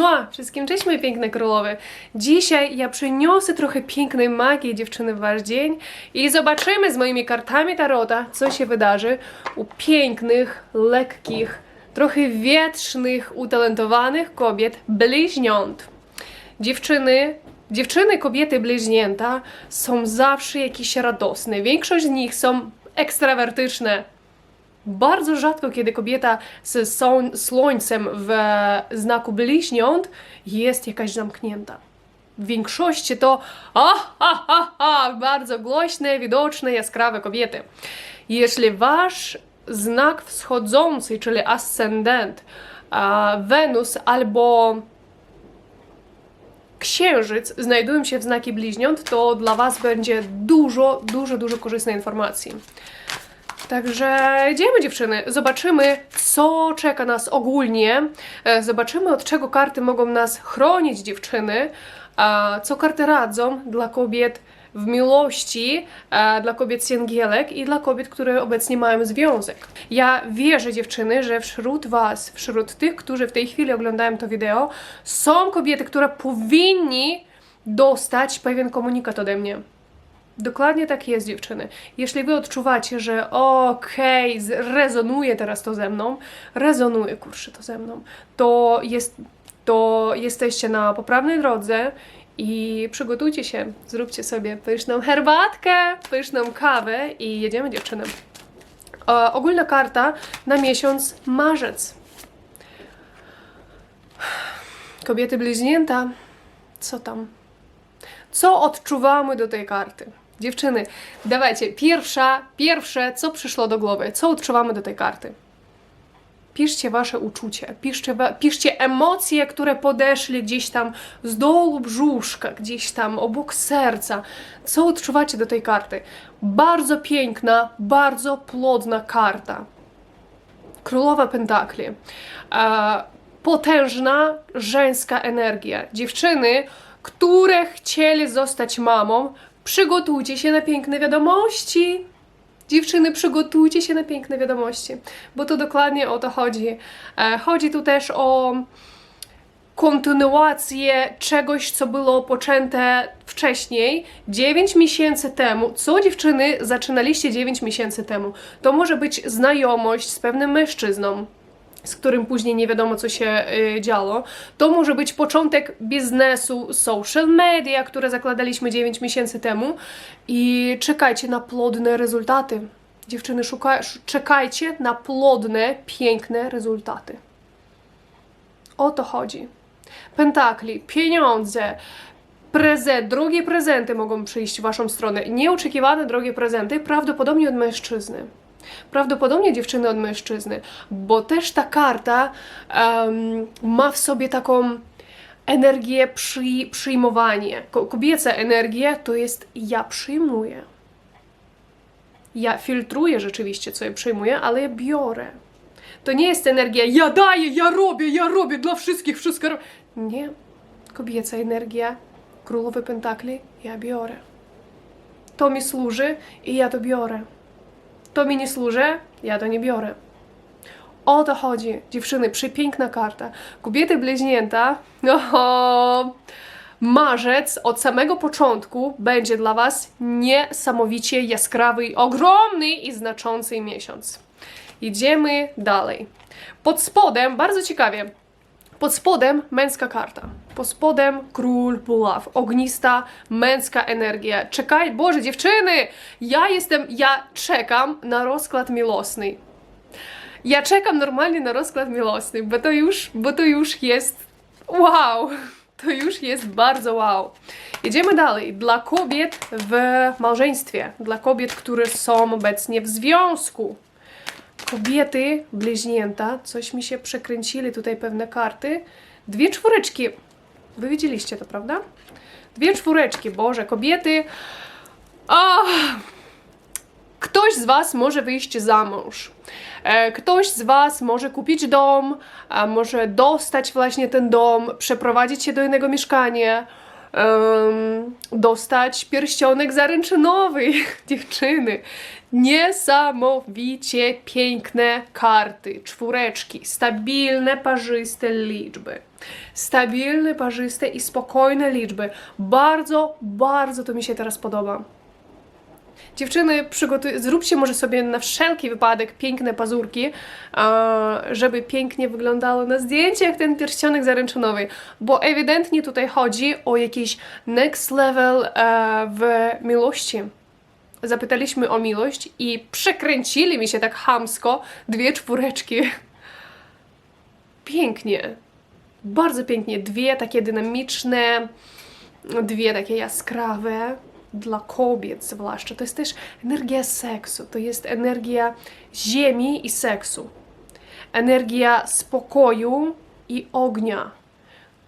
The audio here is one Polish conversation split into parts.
Mua! Wszystkim cześć moje piękne królowe. Dzisiaj ja przyniosę trochę pięknej magii dziewczyny w wasz dzień i zobaczymy z moimi kartami tarota, co się wydarzy u pięknych, lekkich, trochę wietrznych, utalentowanych kobiet bliźniąt. Dziewczyny, dziewczyny, kobiety bliźnięta są zawsze jakieś radosne. Większość z nich są ekstrawertyczne, bardzo rzadko, kiedy kobieta z słońcem w znaku bliźniąt jest jakaś zamknięta. W większości to a, a, a, a, bardzo głośne, widoczne, jaskrawe kobiety. Jeśli wasz znak wschodzący, czyli ascendent, Wenus albo Księżyc znajdują się w znaki bliźniąt, to dla Was będzie dużo, dużo, dużo korzystnej informacji. Także idziemy dziewczyny, zobaczymy co czeka nas ogólnie, E, zobaczymy od czego karty mogą nas chronić dziewczyny, co karty radzą dla kobiet w miłości, e, dla kobiet singielek i dla kobiet, które obecnie mają związek. Ja wierzę dziewczyny, że wśród was, wśród tych, którzy w tej chwili oglądają to wideo, są kobiety, które powinni dostać pewien komunikat ode mnie. Dokładnie tak jest, dziewczyny. Jeśli wy odczuwacie, że okej, z- rezonuje teraz to ze mną, rezonuje, kurczę, to ze mną, to, jest, to jesteście na poprawnej drodze i przygotujcie się, zróbcie sobie pyszną herbatkę, pyszną kawę i jedziemy, dziewczyny. E, ogólna karta na miesiąc marzec. Kobiety bliźnięta, co tam? Co odczuwamy do tej karty? Dziewczyny, dawajcie, pierwsza, pierwsze, co przyszło do głowy, co odczuwamy do tej karty? Piszcie wasze uczucie, piszcie, piszcie emocje, które podeszli gdzieś tam z dołu brzuszka, gdzieś tam obok serca. Co odczuwacie do tej karty? Bardzo piękna, bardzo plodna karta. Królowa Pentakli. E, potężna żeńska energia. Dziewczyny, które chcieli zostać mamą, przygotujcie się na piękne wiadomości. Dziewczyny, przygotujcie się na piękne wiadomości, bo to dokładnie o to chodzi. E, chodzi tu też o kontynuację czegoś, co było poczęte wcześniej, 9 miesięcy temu. Co dziewczyny zaczynaliście 9 miesięcy temu? To może być znajomość z pewnym mężczyzną, z którym później nie wiadomo, co się y, działo. To może być początek biznesu social media, które zakładaliśmy 9 miesięcy temu i czekajcie na plodne rezultaty. Dziewczyny, szuka, sz- czekajcie na plodne, piękne rezultaty. O to chodzi. Pentakli, pieniądze, prezent, drogie prezenty mogą przyjść w waszą stronę. Nieoczekiwane drogie prezenty, prawdopodobnie od mężczyzny. Prawdopodobnie dziewczyny od mężczyzny, bo też ta karta em, ma w sobie taką energię przy, przyjmowanie. Ko- Kobieca energia to jest ja przyjmuję. Ja filtruję rzeczywiście, co ja przyjmuję, ale ja biorę. To nie jest energia ja daję, ja robię, ja robię dla wszystkich, wszystko robię. Nie. Kobieca energia, królowy pentakli, ja biorę. To mi służy i ja to biorę. To mi nie służy, ja to nie biorę. O to chodzi, dziewczyny, przepiękna karta. Kobiety bliźnięta, no, marzec od samego początku będzie dla Was niesamowicie jaskrawy, ogromny i znaczący miesiąc. Idziemy dalej. Pod spodem, bardzo ciekawie, pod spodem męska karta. Pod spodem król buław. Ognista, męska energia. Czekaj, Boże, dziewczyny! Ja jestem, ja czekam na rozkład miłosny. Ja czekam normalnie na rozkład miłosny, bo to już, bo to już jest wow! To już jest bardzo wow. Jedziemy dalej. Dla kobiet w małżeństwie, dla kobiet, które są obecnie w związku. Kobiety bliźnięta, coś mi się przekręcili tutaj pewne karty. Dwie czwóreczki. Wy widzieliście to, prawda? Dwie czwóreczki, Boże, kobiety. A, ktoś z Was może wyjść za mąż. E, Ktoś z Was może kupić dom, może dostać właśnie ten dom, przeprowadzić się do innego mieszkania. dostać pierścionek zaręczynowy, dziewczyny. Niesamowicie piękne karty, czwóreczki, stabilne, parzyste liczby. Stabilne, parzyste i spokojne liczby. Bardzo, bardzo to mi się teraz podoba. Dziewczyny, zróbcie może sobie na wszelki wypadek piękne pazurki, żeby pięknie wyglądało na zdjęciach ten pierścionek zaręczynowy, bo ewidentnie tutaj chodzi o jakiś next level e, w miłości. Zapytaliśmy o miłość i przekręcili mi się tak hamsko dwie czwóreczki. Pięknie. Bardzo pięknie. Dwie takie dynamiczne, dwie takie jaskrawe dla kobiet zwłaszcza. To jest też energia seksu, to jest energia ziemi i seksu. Energia spokoju i ognia.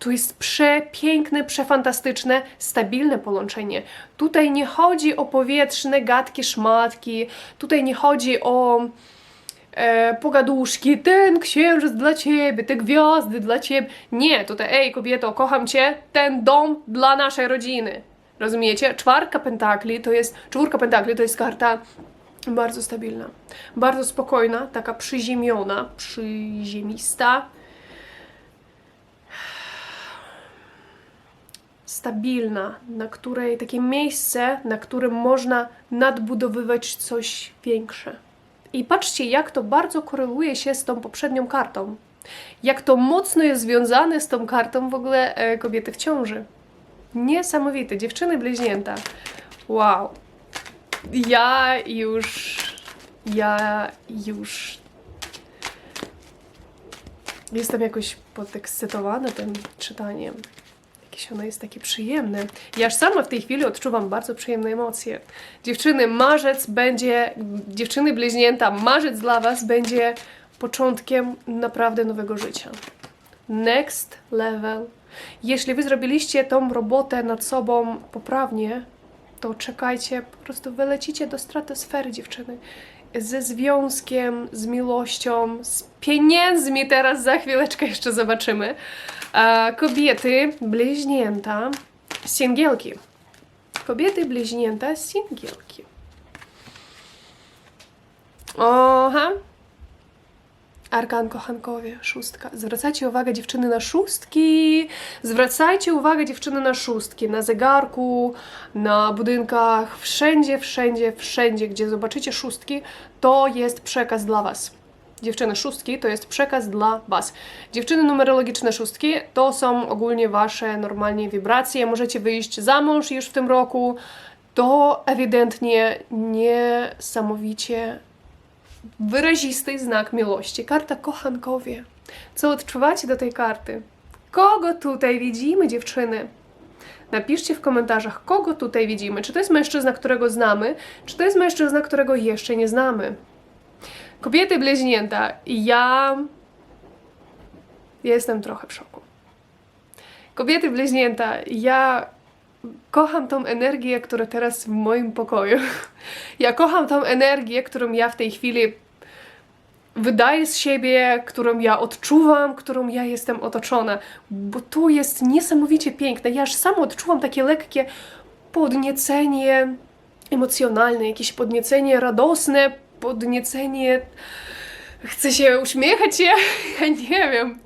Tu jest przepiękne, przefantastyczne, stabilne połączenie. Tutaj nie chodzi o powietrzne gadki, szmatki, tutaj nie chodzi o e, pogaduszki, ten księżyc dla ciebie, te gwiazdy dla ciebie. Nie, tutaj, ej kobieto, kocham cię, ten dom dla naszej rodziny. Rozumiecie? Czwarka pentakli to jest, czwórka pentakli to jest karta bardzo stabilna, bardzo spokojna, taka przyziemiona, przyziemista. Stabilna, na której takie miejsce, na którym można nadbudowywać coś większe. I patrzcie, jak to bardzo koreluje się z tą poprzednią kartą. Jak to mocno jest związane z tą kartą w ogóle e, kobiety w ciąży. Niesamowite, dziewczyny bliźnięta. Wow. Ja już. Ja już. Jestem jakoś podekscytowana tym czytaniem. Jakieś ono jest takie przyjemne. Ja sama w tej chwili odczuwam bardzo przyjemne emocje. Dziewczyny, marzec będzie, dziewczyny bliźnięta, marzec dla Was będzie początkiem naprawdę nowego życia. Next level. Jeśli Wy zrobiliście tą robotę nad sobą poprawnie, to czekajcie, po prostu wylecicie do stratosfery, dziewczyny. Ze związkiem, z miłością, z pieniędzmi teraz za chwileczkę jeszcze zobaczymy. E, kobiety, bliźnięta, singielki. Kobiety, bliźnięta, singielki. Oha. Arkan kochankowie, szóstka. Zwracajcie uwagę dziewczyny na szóstki. Zwracajcie uwagę dziewczyny na szóstki. Na zegarku, na budynkach, wszędzie, wszędzie, wszędzie, gdzie zobaczycie szóstki, to jest przekaz dla Was. Dziewczyny szóstki to jest przekaz dla Was. Dziewczyny numerologiczne szóstki to są ogólnie Wasze normalnie wibracje. Możecie wyjść za mąż już w tym roku. To ewidentnie niesamowicie wyrazisty znak miłości. Karta kochankowie. Co odczuwacie do tej karty? Kogo tutaj widzimy, dziewczyny? Napiszcie w komentarzach, kogo tutaj widzimy. Czy to jest mężczyzna, którego znamy, czy to jest mężczyzna, którego jeszcze nie znamy. Kobiety bliźnięta, ja jestem trochę w szoku. Kobiety bliźnięta, ja kocham tą energię, która teraz w moim pokoju. Ja kocham tą energię, którą ja w tej chwili wydaję z siebie, którą ja odczuwam, którą ja jestem otoczona, bo to jest niesamowicie piękne. Ja aż sama odczuwam takie lekkie podniecenie emocjonalne, jakieś podniecenie radosne, podniecenie. Chcę się uśmiechać, ja, ja nie wiem.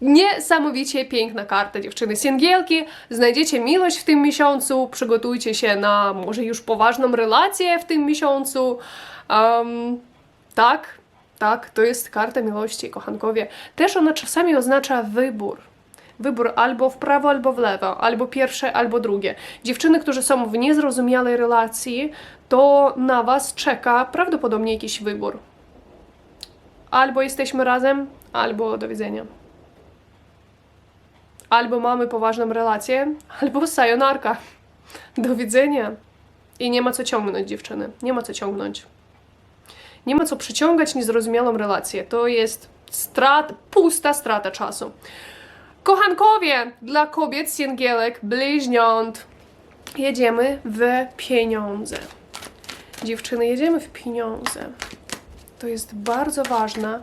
Niesamowicie piękna karta, dziewczyny. Singielki, znajdziecie miłość w tym miesiącu, przygotujcie się na może już poważną relację w tym miesiącu. Um, tak, tak, to jest karta miłości, kochankowie. Też ona czasami oznacza wybór. Wybór albo w prawo, albo w lewo, albo pierwsze, albo drugie. Dziewczyny, które są w niezrozumiałej relacji, to na Was czeka prawdopodobnie jakiś wybór. Albo jesteśmy razem, albo do widzenia. Albo mamy poważną relację, albo sayonarka. Do widzenia. I nie ma co ciągnąć, dziewczyny. Nie ma co ciągnąć. Nie ma co przyciągać niezrozumiałą relację. To jest strat, pusta strata czasu. Kochankowie dla kobiet, singielek, bliźniąt. Jedziemy w pieniądze. Dziewczyny, jedziemy w pieniądze. To jest bardzo ważna,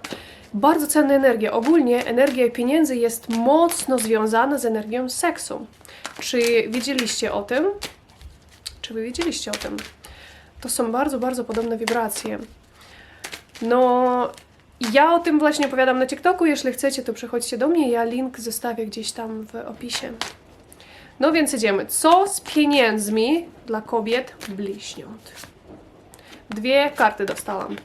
Bardzo cenna energia. Ogólnie energia pieniędzy jest mocno związana z energią seksu. Czy wiedzieliście o tym? Czy wy wiedzieliście o tym? To są bardzo, bardzo podobne wibracje. No, ja o tym właśnie opowiadam na TikToku. Jeśli chcecie, to przychodźcie do mnie. Ja link zostawię gdzieś tam w opisie. No więc idziemy. Co z pieniędzmi dla kobiet bliźniąt? Dwie karty dostałam.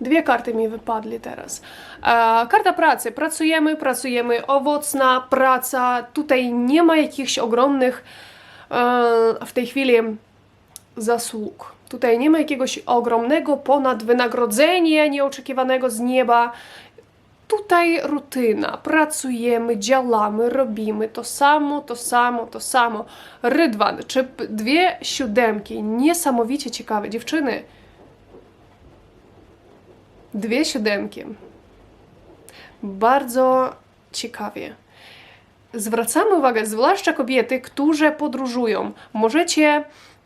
Dwie karty mi wypadli teraz. E, karta pracy. Pracujemy, pracujemy. Owocna praca. Tutaj nie ma jakichś ogromnych e, w tej chwili zasług. Tutaj nie ma jakiegoś ogromnego ponadwynagrodzenia nieoczekiwanego z nieba. Tutaj rutyna. Pracujemy, działamy, robimy to samo, to samo, to samo. Rydwan, czy dwie siódemki. Niesamowicie ciekawe. Dziewczyny, dwie siódemki. Bardzo ciekawie. Zwracamy uwagę, zwłaszcza kobiety, które podróżują. Możecie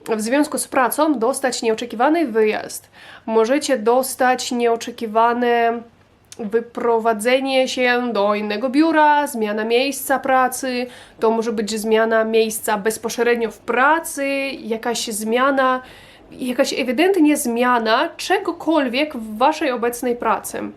w związku z pracą dostać nieoczekiwany wyjazd. Możecie dostać nieoczekiwane wyprowadzenie się do innego biura, zmiana miejsca pracy, to może być zmiana miejsca bezpośrednio w pracy, jakaś zmiana, jakaś ewidentnie zmiana czegokolwiek w waszej obecnej pracy.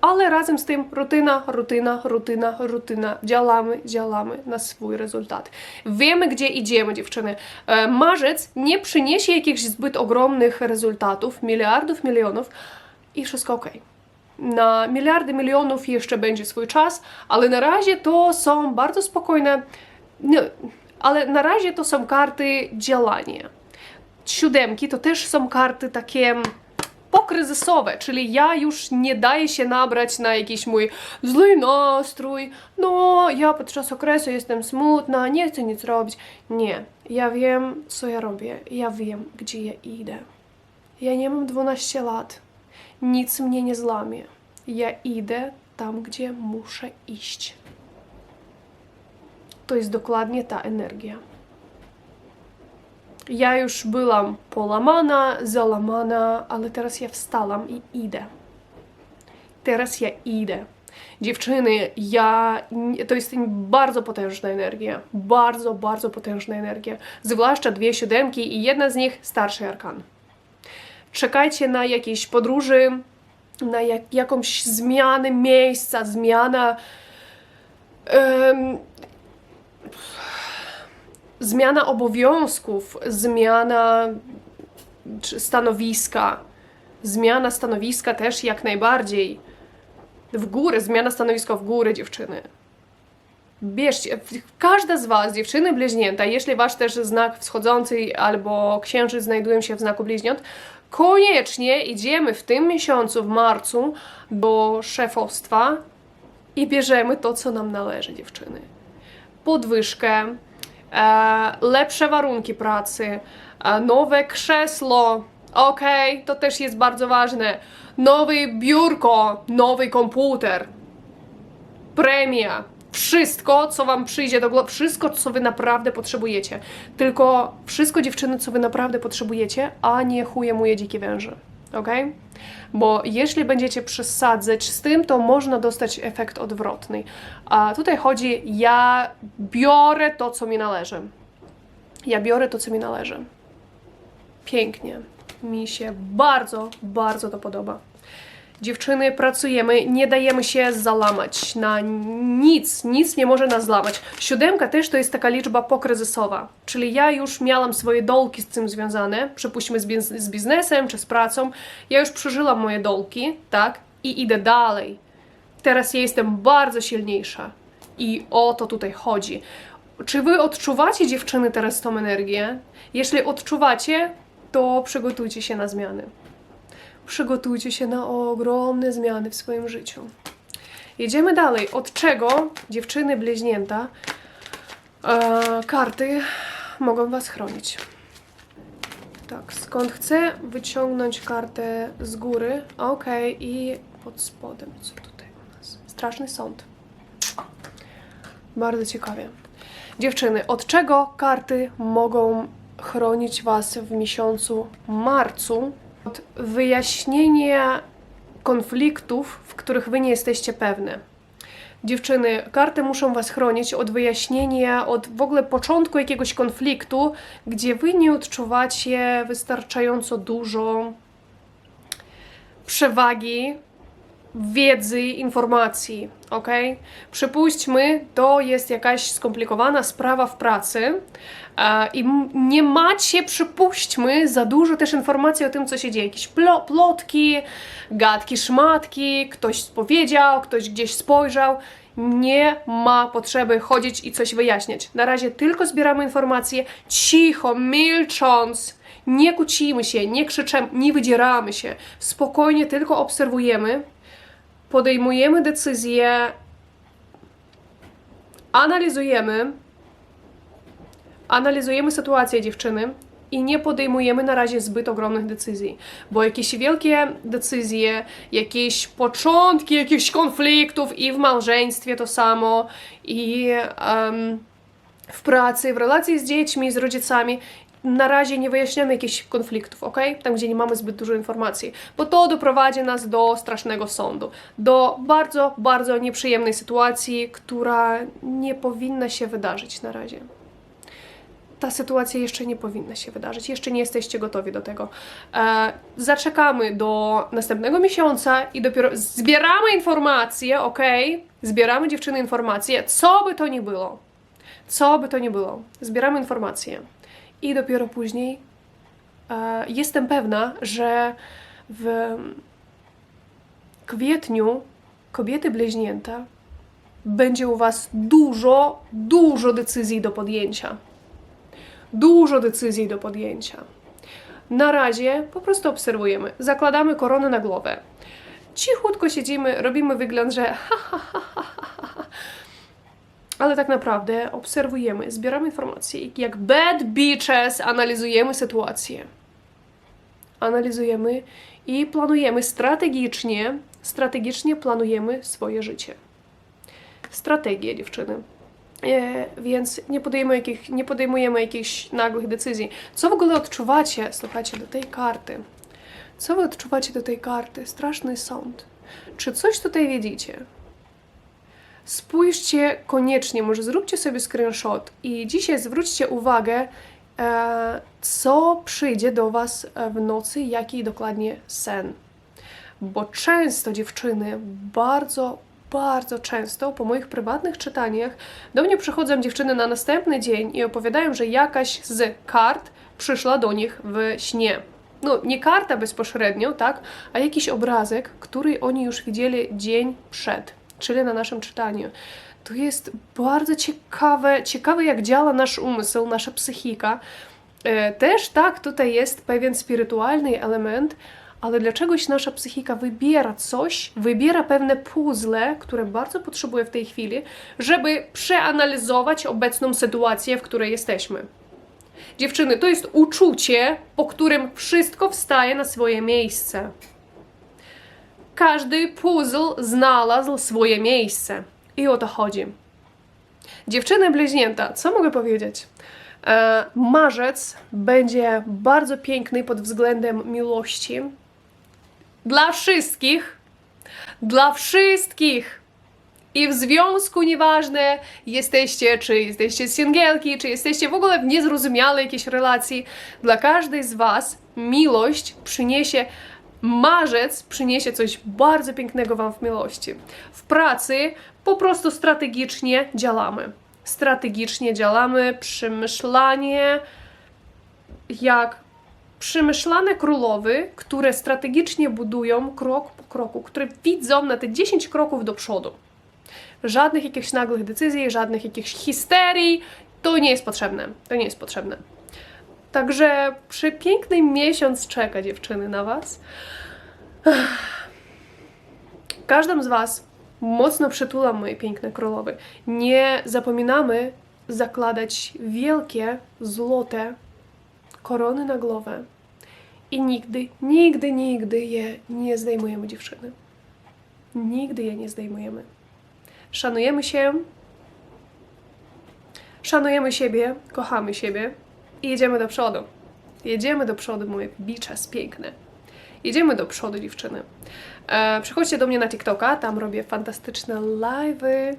Ale razem z tym rutyna, rutyna, rutyna, rutyna. Działamy, działamy na swój rezultat. Wiemy, gdzie idziemy, dziewczyny. E, marzec nie przyniesie jakichś zbyt ogromnych rezultatów, miliardów, milionów i wszystko ok. Na miliardy milionów jeszcze będzie swój czas, ale na razie to są bardzo spokojne, no, ale na razie to są karty działania. Siódemki to też są karty takie pokryzysowe, czyli ja już nie daję się nabrać na jakiś mój zły nastrój, no ja podczas okresu jestem smutna, nie chcę nic robić. Nie, ja wiem, co ja robię, ja wiem, gdzie ja idę. Ja nie mam 12 lat, nic mnie nie złamie. Ja idę tam, gdzie muszę iść. To jest dokładnie ta energia. Ja już byłam połamana, załamana, ale teraz ja wstałam i idę. Teraz ja idę. Dziewczyny, ja, to jest bardzo potężna energia. Bardzo, bardzo potężna energia. Zwłaszcza dwie siódemki i jedna z nich starszy arkan. Czekajcie na jakieś podróży, na jak, jakąś zmianę miejsca, zmiana. em, zmiana obowiązków, zmiana stanowiska. Zmiana stanowiska też jak najbardziej. W górę, zmiana stanowiska w górę, dziewczyny. Bierzcie, każda z Was, dziewczyny bliźnięta, jeśli Wasz też znak wschodzący albo księżyc znajdują się w znaku bliźniąt, koniecznie idziemy w tym miesiącu, w marcu, do szefostwa i bierzemy to, co nam należy, dziewczyny. Podwyżkę, lepsze warunki pracy, e, nowe krzesło, okej, to też jest bardzo ważne, nowe biurko, nowy komputer, premia, wszystko, co wam przyjdzie do głowy, wszystko, co wy naprawdę potrzebujecie. Tylko wszystko, dziewczyny, co wy naprawdę potrzebujecie, a nie chuje muje dzikie węże. Ok? Bo jeśli będziecie przesadzać z tym, to można dostać efekt odwrotny. A tutaj chodzi, ja biorę to, co mi należy. Ja biorę to, co mi należy. Pięknie. Mi się bardzo, bardzo to podoba. Dziewczyny, pracujemy, nie dajemy się zalamać na nic, nic nie może nas złamać. Siódemka też to jest taka liczba pokryzysowa, czyli ja już miałam swoje dolki z tym związane, przypuśćmy z, biz z biznesem czy z pracą, ja już przeżyłam moje dolki, tak, i idę dalej. Teraz ja jestem bardzo silniejsza i o to tutaj chodzi. Czy wy odczuwacie, dziewczyny, teraz tą energię? Jeśli odczuwacie, to przygotujcie się na zmiany przygotujcie się na ogromne zmiany w swoim życiu. Jedziemy dalej. Od czego dziewczyny bliźnięta e, karty mogą Was chronić? Tak, skąd chcę wyciągnąć kartę z góry? Ok, i pod spodem. Co tutaj u nas? Straszny sąd. Bardzo ciekawie. Dziewczyny, od czego karty mogą chronić Was w miesiącu marcu? Od wyjaśnienia konfliktów, w których wy nie jesteście pewne. Dziewczyny, karty muszą was chronić od wyjaśnienia, od w ogóle początku jakiegoś konfliktu, gdzie wy nie odczuwacie wystarczająco dużo przewagi wiedzy, informacji, ok? Przypuśćmy, to jest jakaś skomplikowana sprawa w pracy e, i nie macie, przypuśćmy, za dużo też informacji o tym, co się dzieje. Jakieś plo- plotki, gadki, szmatki, ktoś powiedział, ktoś gdzieś spojrzał. Nie ma potrzeby chodzić i coś wyjaśniać. Na razie tylko zbieramy informacje cicho, milcząc. Nie kłócimy się, nie krzyczemy, nie wydzieramy się. Spokojnie tylko obserwujemy, podejmujemy decyzje, analizujemy, analizujemy sytuację dziewczyny i nie podejmujemy na razie zbyt ogromnych decyzji, bo jakieś wielkie decyzje, jakieś początki jakichś konfliktów i w małżeństwie to samo, i em, w pracy, w relacji z dziećmi, z rodzicami. Na razie nie wyjaśniamy jakichś konfliktów, ok? Tam, gdzie nie mamy zbyt dużo informacji, bo to doprowadzi nas do strasznego sądu, do bardzo, bardzo nieprzyjemnej sytuacji, która nie powinna się wydarzyć na razie ta sytuacja jeszcze nie powinna się wydarzyć, jeszcze nie jesteście gotowi do tego. E, zaczekamy do następnego miesiąca i dopiero zbieramy informacje, ok? Zbieramy dziewczyny informacje, co by to ni było. Co by to ni było. Zbieramy informacje. I dopiero później e, jestem pewna, że w kwietniu kobiety bliźnięta będzie u Was dużo, dużo decyzji do podjęcia dużo decyzji do podjęcia. Na razie po prostu obserwujemy, zakładamy koronę na głowę. Cichutko siedzimy, robimy wygląd, że ha, ha, ha, ha, ha. Ale tak naprawdę obserwujemy, zbieramy informacje. Jak bad bitches analizujemy sytuację. Analizujemy i planujemy strategicznie, strategicznie planujemy swoje życie. Strategie, dziewczyny. E, więc nie podejmujemy, jakich, nie podejmujemy jakichś nagłych decyzji. Co w ogóle odczuwacie, słuchajcie, do tej karty? Co wy odczuwacie do tej karty? Straszny sąd. Czy coś tutaj widzicie? Spójrzcie koniecznie, może zróbcie sobie screenshot i dzisiaj zwróćcie uwagę, e, co przyjdzie do Was w nocy, jaki dokładnie sen. Bo często dziewczyny bardzo, bardzo często po moich prywatnych czytaniach do mnie przychodzą dziewczyny na następny dzień i opowiadają, że jakaś z kart przyszła do nich w śnie. No, nie karta bezpośrednio, tak, a jakiś obrazek, który oni już widzieli dzień przed, czyli na naszym czytaniu. To jest bardzo ciekawe, ciekawe jak działa nasz umysł, nasza psychika. E, Też tak, tutaj jest pewien spirytualny element, ale dlaczegoś nasza psychika wybiera coś, wybiera pewne puzzle, które bardzo potrzebuje w tej chwili, żeby przeanalizować obecną sytuację, w której jesteśmy. Dziewczyny, to jest uczucie, po którym wszystko wstaje na swoje miejsce. Każdy puzzle znalazł swoje miejsce. I o to chodzi. Dziewczyny bliźnięta, co mogę powiedzieć? E, marzec będzie bardzo piękny pod względem miłości, dla wszystkich, dla wszystkich. I w związku nieważne jesteście, czy jesteście singielki, czy jesteście w ogóle w niezrozumiałej jakiejś relacji, dla każdej z Was miłość przyniesie, marzec przyniesie coś bardzo pięknego Wam w miłości. W pracy po prostu strategicznie działamy. Strategicznie działamy, przemyślanie, jak przemyślane królowy, które strategicznie budują krok po kroku, które widzą na te 10 kroków do przodu. Żadnych jakichś nagłych decyzji, żadnych jakichś histerii, to nie jest potrzebne. To nie jest potrzebne. Także przepiękny miesiąc czeka dziewczyny na Was. Każdą z Was mocno przytulam, moje piękne królowy. Nie zapominamy zakładać wielkie, złote korony na głowę i nigdy, nigdy, nigdy je nie zdejmujemy, dziewczyny. Nigdy je nie zdejmujemy. Szanujemy się, szanujemy siebie, kochamy siebie i jedziemy do przodu. Jedziemy do przodu, moje biczas piękne. Idziemy do przodu, dziewczyny. E, przychodźcie do mnie na TikToka, tam robię fantastyczne live'y.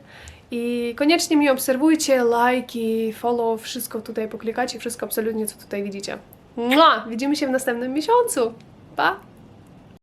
I koniecznie mnie obserwujcie, lajki, follow, wszystko tutaj poklikacie, wszystko absolutnie, co tutaj widzicie. Mua! Widzimy się w następnym miesiącu. Pa!